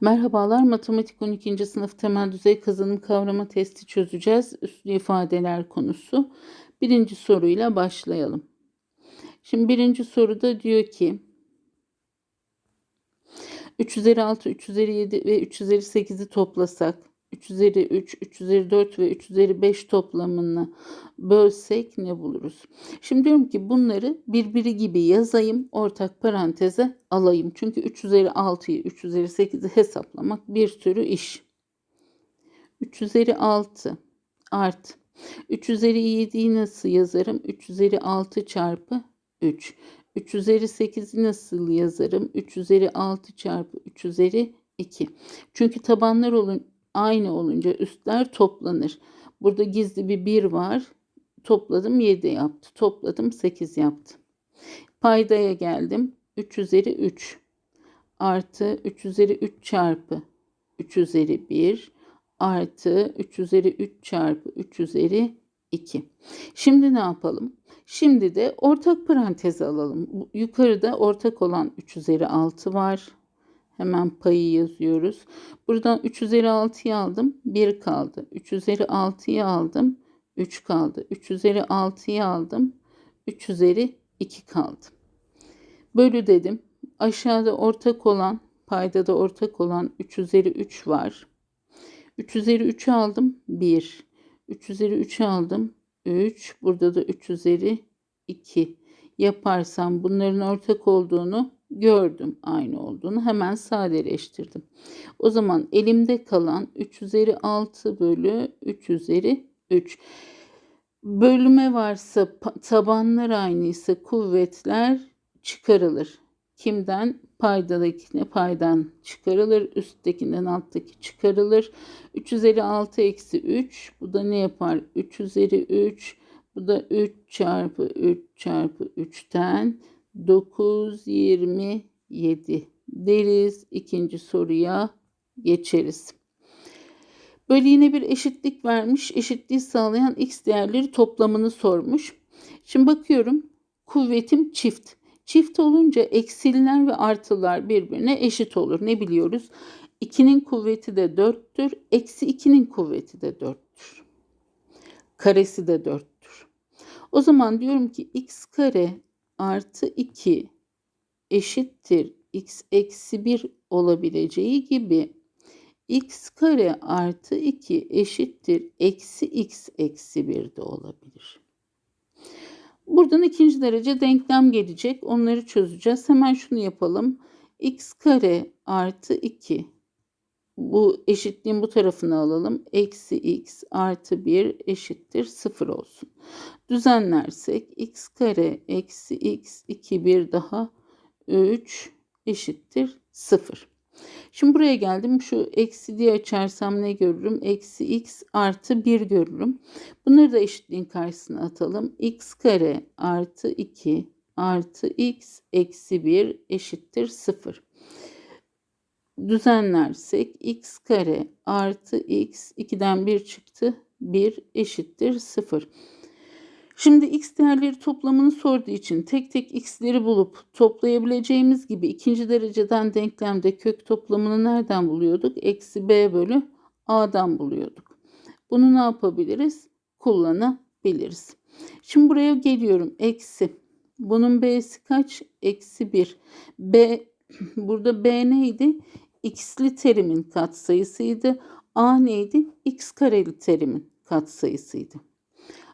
Merhabalar, matematik 12. sınıf temel düzey kazanım kavrama testi çözeceğiz. Üslü ifadeler konusu. Birinci soruyla başlayalım. Şimdi birinci soruda diyor ki 3 üzeri 6, 3 üzeri 7 ve 3 üzeri 8'i toplasak 3 üzeri 3, 3 üzeri 4 ve 3 üzeri 5 toplamını bölsek ne buluruz? Şimdi diyorum ki bunları birbiri gibi yazayım, ortak paranteze alayım. Çünkü 3 üzeri 6'yı, 3 üzeri 8'i hesaplamak bir sürü iş. 3 üzeri 6 art. 3 üzeri 7'yi nasıl yazarım? 3 üzeri 6 çarpı 3. 3 üzeri 8'i nasıl yazarım? 3 üzeri 6 çarpı 3 üzeri 2. Çünkü tabanlar olun, aynı olunca üstler toplanır. Burada gizli bir 1 var. Topladım 7 yaptı. Topladım 8 yaptı. Paydaya geldim. 3 üzeri 3 artı 3 üzeri 3 çarpı 3 üzeri 1 artı 3 üzeri 3 çarpı 3 üzeri 2. Şimdi ne yapalım? Şimdi de ortak paranteze alalım. Yukarıda ortak olan 3 üzeri 6 var. Hemen payı yazıyoruz. Buradan 3 üzeri 6'yı aldım. 1 kaldı. 3 üzeri 6'yı aldım. 3 kaldı. 3 üzeri 6'yı aldım. 3 üzeri 2 kaldı. Bölü dedim. Aşağıda ortak olan payda da ortak olan 3 üzeri 3 var. 3 üzeri 3'ü aldım. 1. 3 üzeri 3'ü aldım. 3. Burada da 3 üzeri 2. Yaparsam bunların ortak olduğunu gördüm aynı olduğunu hemen sadeleştirdim. O zaman elimde kalan 3 üzeri 6 bölü 3 üzeri 3. Bölüme varsa tabanlar aynıysa kuvvetler çıkarılır. Kimden? Paydadakine paydan çıkarılır. Üsttekinden alttaki çıkarılır. 3 üzeri 6 eksi 3. Bu da ne yapar? 3 üzeri 3. Bu da 3 çarpı 3 çarpı 3'ten 9, 27 deriz. İkinci soruya geçeriz. Böyle yine bir eşitlik vermiş. Eşitliği sağlayan x değerleri toplamını sormuş. Şimdi bakıyorum. Kuvvetim çift. Çift olunca eksiler ve artılar birbirine eşit olur. Ne biliyoruz? 2'nin kuvveti de 4'tür. Eksi 2'nin kuvveti de 4'tür. Karesi de 4'tür. O zaman diyorum ki x kare artı 2 eşittir x eksi 1 olabileceği gibi x kare artı 2 eşittir eksi x eksi 1 de olabilir. Buradan ikinci derece denklem gelecek. Onları çözeceğiz. Hemen şunu yapalım. x kare artı 2 bu eşitliğin bu tarafını alalım. Eksi x artı 1 eşittir 0 olsun. Düzenlersek x kare eksi x 2 1 daha 3 eşittir 0. Şimdi buraya geldim. Şu eksi diye açarsam ne görürüm? Eksi x artı 1 görürüm. Bunları da eşitliğin karşısına atalım. x kare artı 2 artı x eksi 1 eşittir 0 düzenlersek x kare artı x 2'den 1 çıktı 1 eşittir 0. Şimdi x değerleri toplamını sorduğu için tek tek x'leri bulup toplayabileceğimiz gibi ikinci dereceden denklemde kök toplamını nereden buluyorduk? Eksi b bölü a'dan buluyorduk. Bunu ne yapabiliriz? Kullanabiliriz. Şimdi buraya geliyorum. Eksi. Bunun b'si kaç? Eksi 1. B burada b neydi? X'li terimin katsayısıydı. A neydi? x kareli terimin katsayısıydı.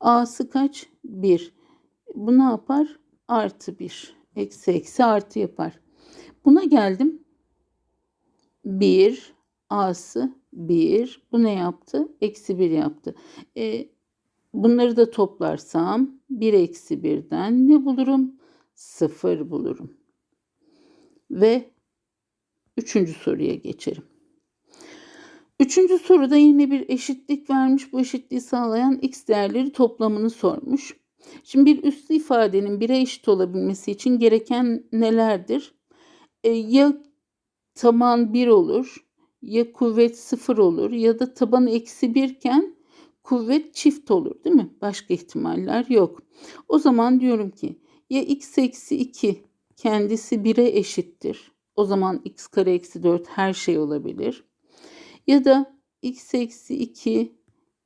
A'sı kaç? 1. Bu ne yapar? Artı 1. Eksi eksi artı yapar. Buna geldim. 1. A'sı 1. Bu ne yaptı? Eksi 1 yaptı. E, bunları da toplarsam 1 eksi 1'den ne bulurum? 0 bulurum. Ve Üçüncü soruya geçelim. Üçüncü soruda yine bir eşitlik vermiş. Bu eşitliği sağlayan x değerleri toplamını sormuş. Şimdi bir üslü ifadenin bire eşit olabilmesi için gereken nelerdir? E, ya taban 1 olur, ya kuvvet 0 olur ya da taban eksi 1 iken kuvvet çift olur değil mi? Başka ihtimaller yok. O zaman diyorum ki ya x eksi 2 kendisi 1'e eşittir O zaman x kare eksi 4 her şey olabilir. Ya da x eksi 2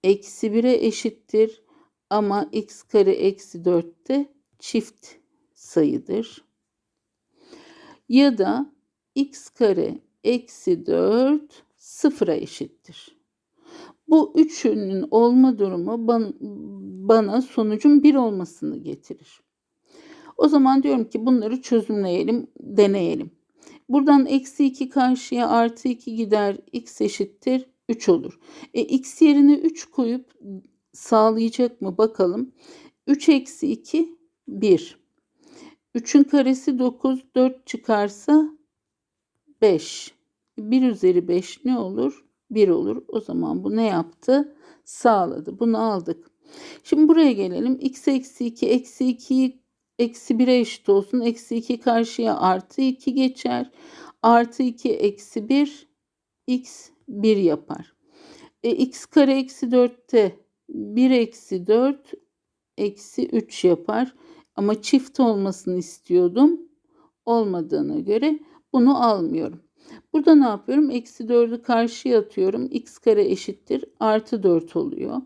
eksi 1'e eşittir ama x kare eksi 4 de çift sayıdır. Ya da x kare eksi 4 sıfıra eşittir. Bu üçünün olma durumu bana sonucun 1 olmasını getirir. O zaman diyorum ki bunları çözümleyelim, deneyelim. Buradan eksi 2 karşıya artı 2 gider. x eşittir 3 olur. E, x yerine 3 koyup sağlayacak mı bakalım. 3 eksi 2 1. 3'ün karesi 9. 4 çıkarsa 5. 1 üzeri 5 ne olur? 1 olur. O zaman bu ne yaptı? Sağladı. Bunu aldık. Şimdi buraya gelelim. x eksi 2 eksi 2'yi eksi 1'e eşit olsun. Eksi 2 karşıya artı 2 geçer. Artı 2 eksi 1 x 1 yapar. E, x kare eksi 4'te 1 eksi 4 eksi 3 yapar. Ama çift olmasını istiyordum. Olmadığına göre bunu almıyorum. Burada ne yapıyorum? Eksi 4'ü karşıya atıyorum. x kare eşittir. Artı 4 oluyor.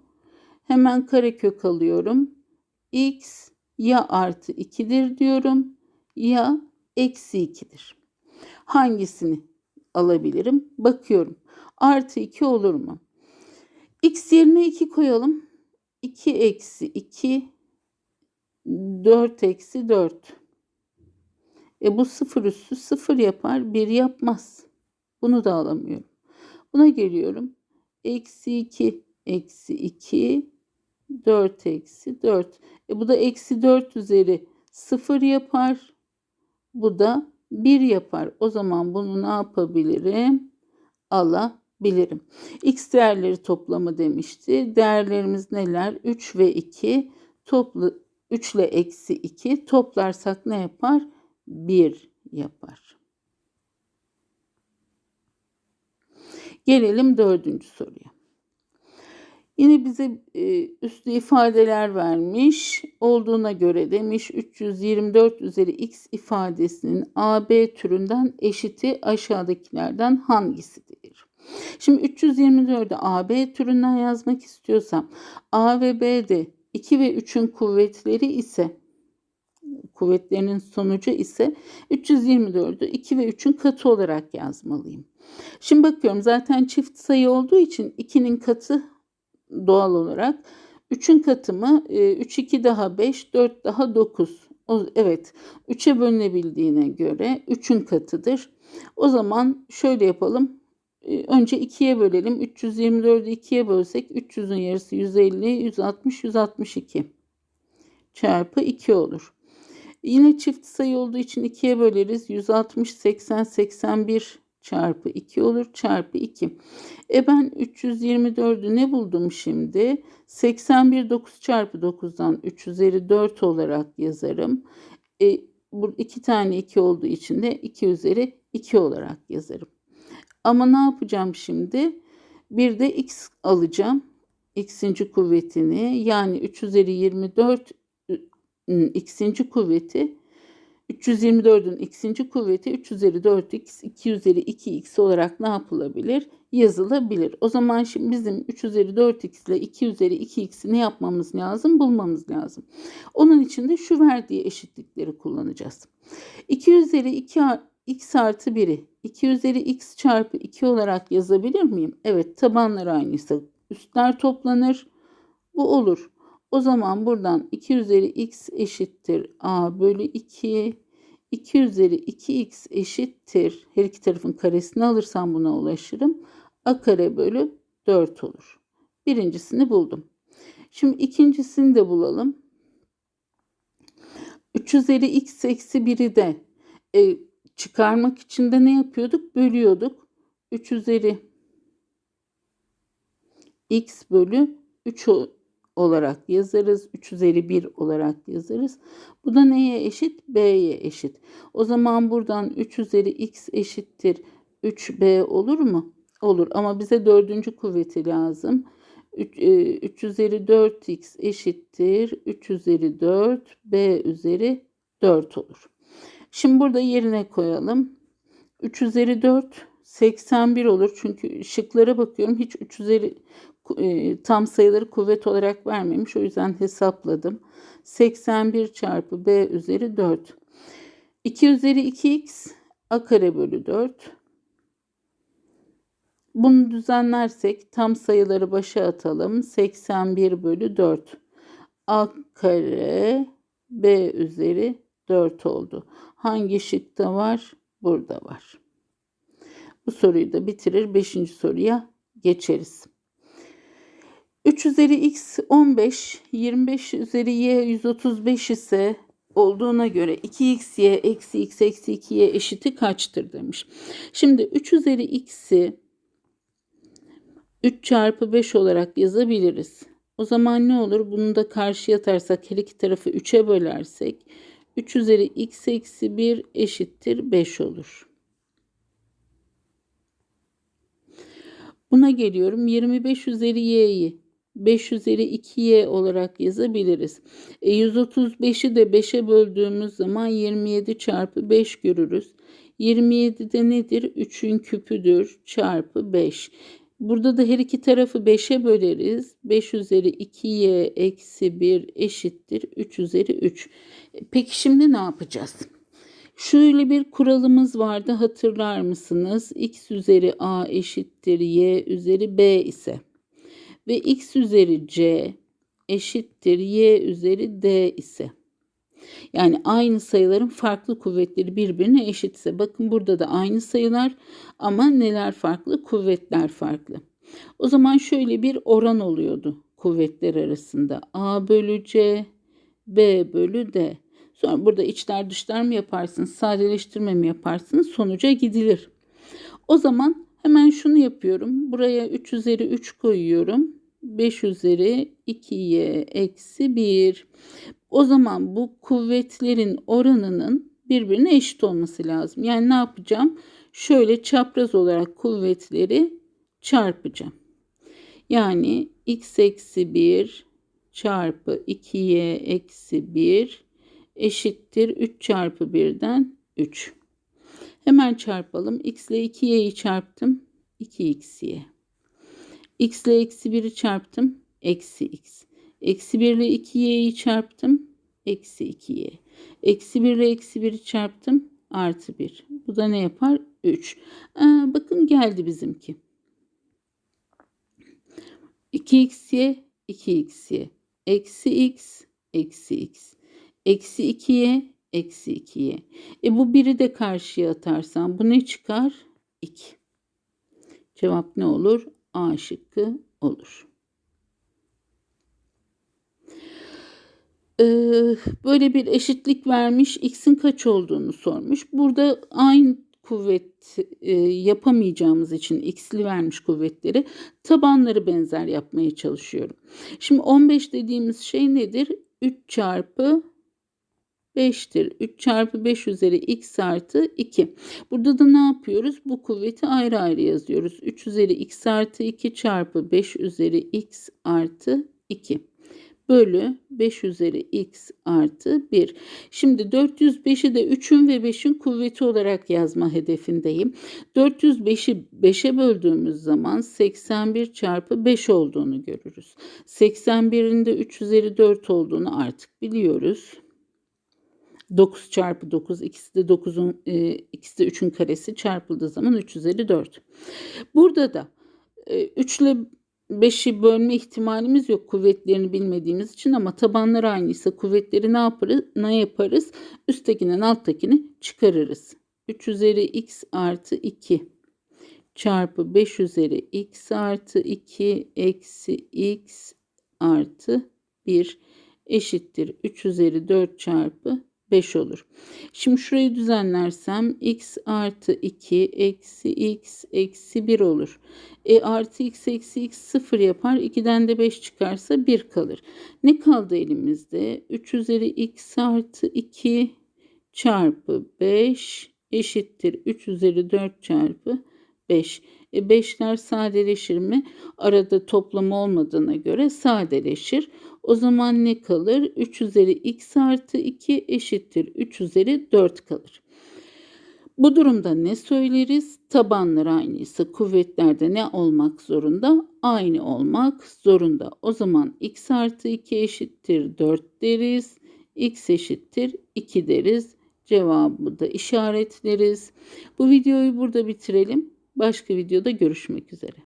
Hemen karekök alıyorum. x ya artı 2'dir diyorum ya eksi 2'dir. Hangisini alabilirim? Bakıyorum. Artı 2 olur mu? X yerine 2 koyalım. 2 eksi 2 4 eksi 4. E bu sıfır üstü sıfır yapar. Bir yapmaz. Bunu da alamıyorum. Buna geliyorum. Eksi 2 eksi 2 4 eksi 4. E bu da eksi 4 üzeri 0 yapar. Bu da 1 yapar. O zaman bunu ne yapabilirim? Alabilirim. X değerleri toplamı demişti. Değerlerimiz neler? 3 ve 2. Toplu 3 ile eksi 2 toplarsak ne yapar? 1 yapar. Gelelim dördüncü soruya. Yine bize e, üslü ifadeler vermiş. Olduğuna göre demiş 324 üzeri x ifadesinin AB türünden eşiti aşağıdakilerden hangisidir? Şimdi 324'ü AB türünden yazmak istiyorsam A ve B'de 2 ve 3'ün kuvvetleri ise kuvvetlerinin sonucu ise 324'ü 2 ve 3'ün katı olarak yazmalıyım. Şimdi bakıyorum zaten çift sayı olduğu için 2'nin katı doğal olarak. 3'ün katımı 3 2 daha 5 4 daha 9. O, evet 3'e bölünebildiğine göre 3'ün katıdır. O zaman şöyle yapalım. E, önce 2'ye bölelim. 324'ü 2'ye bölsek 300'ün yarısı 150, 160, 162 çarpı 2 olur. Yine çift sayı olduğu için 2'ye böleriz. 160, 80, 81 çarpı 2 olur çarpı 2. E ben 324'ü ne buldum şimdi? 81 9 çarpı 9'dan 3 üzeri 4 olarak yazarım. E, bu iki tane 2 olduğu için de 2 üzeri 2 olarak yazarım. Ama ne yapacağım şimdi? Bir de x alacağım. x'inci kuvvetini yani 3 üzeri 24 x'inci kuvveti 324'ün x'inci kuvveti 3 üzeri 4x 2 üzeri 2x olarak ne yapılabilir? Yazılabilir. O zaman şimdi bizim 3 üzeri 4x ile 2 üzeri 2x'i ne yapmamız lazım? Bulmamız lazım. Onun için de şu verdiği eşitlikleri kullanacağız. 2 üzeri 2 x artı 1'i 2 üzeri x çarpı 2 olarak yazabilir miyim? Evet tabanlar aynıysa üstler toplanır. Bu olur. O zaman buradan 2 üzeri x eşittir a bölü 2. 2 üzeri 2x eşittir. Her iki tarafın karesini alırsam buna ulaşırım. a kare bölü 4 olur. Birincisini buldum. Şimdi ikincisini de bulalım. 3 üzeri x eksi 1'i de e, çıkarmak için de ne yapıyorduk? Bölüyorduk. 3 üzeri x bölü 3 olarak yazarız. 3 üzeri 1 olarak yazarız. Bu da neye eşit? B'ye eşit. O zaman buradan 3 üzeri x eşittir 3b olur mu? Olur ama bize dördüncü kuvveti lazım. 3, 3 e, üzeri 4x eşittir 3 üzeri 4 b üzeri 4 olur. Şimdi burada yerine koyalım. 3 üzeri 4 81 olur. Çünkü şıklara bakıyorum hiç 3 üzeri e, tam sayıları kuvvet olarak vermemiş. O yüzden hesapladım. 81 çarpı b üzeri 4. 2 üzeri 2x a kare bölü 4. Bunu düzenlersek tam sayıları başa atalım. 81 bölü 4. A kare B üzeri 4 oldu. Hangi şıkta var? Burada var. Bu soruyu da bitirir. 5. soruya geçeriz. 3 üzeri x 15, 25 üzeri y 135 ise olduğuna göre 2xy eksi x eksi 2y eşiti kaçtır demiş. Şimdi 3 üzeri x'i 3 çarpı 5 olarak yazabiliriz. O zaman ne olur? Bunu da karşıya atarsak her iki tarafı 3'e bölersek 3 üzeri x eksi 1 eşittir 5 olur. Buna geliyorum. 25 üzeri y'yi 5 üzeri 2y olarak yazabiliriz. E 135'i de 5'e böldüğümüz zaman 27 çarpı 5 görürüz. 27 de nedir? 3'ün küpüdür çarpı 5. Burada da her iki tarafı 5'e böleriz. 5 üzeri 2y eksi 1 eşittir 3 üzeri 3. Peki şimdi ne yapacağız? Şöyle bir kuralımız vardı hatırlar mısınız? x üzeri a eşittir y üzeri b ise ve x üzeri c eşittir y üzeri d ise yani aynı sayıların farklı kuvvetleri birbirine eşitse bakın burada da aynı sayılar ama neler farklı kuvvetler farklı. O zaman şöyle bir oran oluyordu kuvvetler arasında a bölü c b bölü d. Sonra burada içler dışlar mı yaparsınız sadeleştirme mi yaparsınız sonuca gidilir. O zaman hemen şunu yapıyorum. Buraya 3 üzeri 3 koyuyorum. 5 üzeri 2y eksi 1. O zaman bu kuvvetlerin oranının birbirine eşit olması lazım. Yani ne yapacağım? Şöyle çapraz olarak kuvvetleri çarpacağım. Yani x eksi 1 çarpı 2y eksi 1 eşittir 3 çarpı 1'den 3. Hemen çarpalım. x ile 2y'yi çarptım. 2xy. x ile eksi 1'i çarptım. Eksi x. Eksi 1 ile 2y'yi çarptım. Eksi 2y. Eksi 1 ile eksi 1'i çarptım. Artı 1. Bu da ne yapar? 3. Aa, bakın geldi bizimki. 2xy 2xy. Eksi x. Eksi x. Eksi 2y. Eksi 2y. E bu biri de karşıya atarsam bu ne çıkar? 2. Cevap ne olur? A şıkkı olur. Ee, böyle bir eşitlik vermiş. X'in kaç olduğunu sormuş. Burada aynı kuvvet e, yapamayacağımız için x'li vermiş kuvvetleri tabanları benzer yapmaya çalışıyorum. Şimdi 15 dediğimiz şey nedir? 3 çarpı 5'tir. 3 çarpı 5 üzeri x artı 2. Burada da ne yapıyoruz? Bu kuvveti ayrı ayrı yazıyoruz. 3 üzeri x artı 2 çarpı 5 üzeri x artı 2 bölü 5 üzeri x artı 1. Şimdi 405'i de 3'ün ve 5'in kuvveti olarak yazma hedefindeyim. 405'i 5'e böldüğümüz zaman 81 çarpı 5 olduğunu görürüz. 81'in de 3 üzeri 4 olduğunu artık biliyoruz. 9 çarpı 9 ikisi de 9'un e, ikisi de 3'ün karesi çarpıldığı zaman 3 üzeri 4. Burada da e, 3 ile 5'i bölme ihtimalimiz yok kuvvetlerini bilmediğimiz için ama tabanlar aynıysa kuvvetleri ne yaparız? Ne yaparız? Üsttekinden alttakini çıkarırız. 3 üzeri x artı 2 çarpı 5 üzeri x artı 2 eksi x artı 1 eşittir 3 üzeri 4 çarpı 5 olur. Şimdi şurayı düzenlersem x artı 2 eksi x eksi 1 olur. E artı x eksi x 0 yapar. 2'den de 5 çıkarsa 1 kalır. Ne kaldı elimizde? 3 üzeri x artı 2 çarpı 5 eşittir 3 üzeri 4 çarpı 5. E 5'ler sadeleşir mi? Arada toplam olmadığına göre sadeleşir. O zaman ne kalır? 3 üzeri x artı 2 eşittir 3 üzeri 4 kalır. Bu durumda ne söyleriz? Tabanlar aynıysa kuvvetlerde ne olmak zorunda? Aynı olmak zorunda. O zaman x artı 2 eşittir 4 deriz. x eşittir 2 deriz. Cevabı da işaretleriz. Bu videoyu burada bitirelim. Başka videoda görüşmek üzere.